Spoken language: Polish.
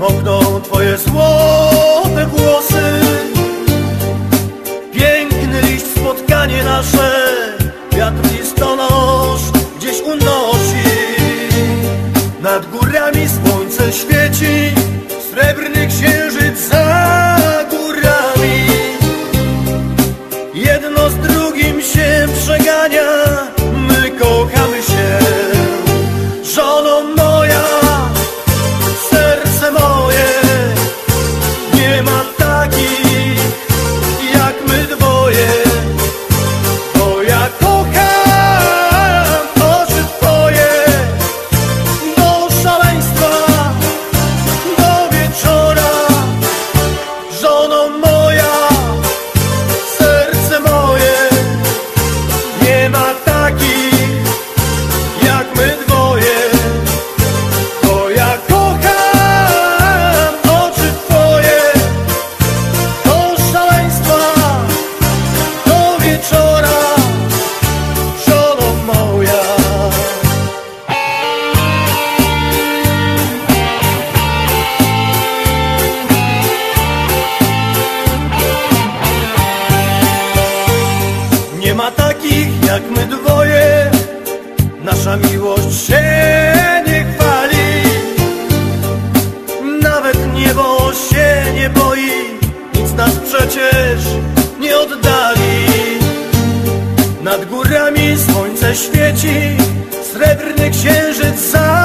okno twoje złote włosy. Piękny liść, spotkanie nasze. Wiatr listonosz gdzieś unosi. Nad górami słońce świeci. Srebrny księżyc za górami. Jedno z drugim się przegania no more. Ma takich jak my dwoje. Nasza miłość się nie chwali. Nawet niebo się nie boi Nic nas przecież nie oddali. Nad górami słońce świeci Srebrny księżyc za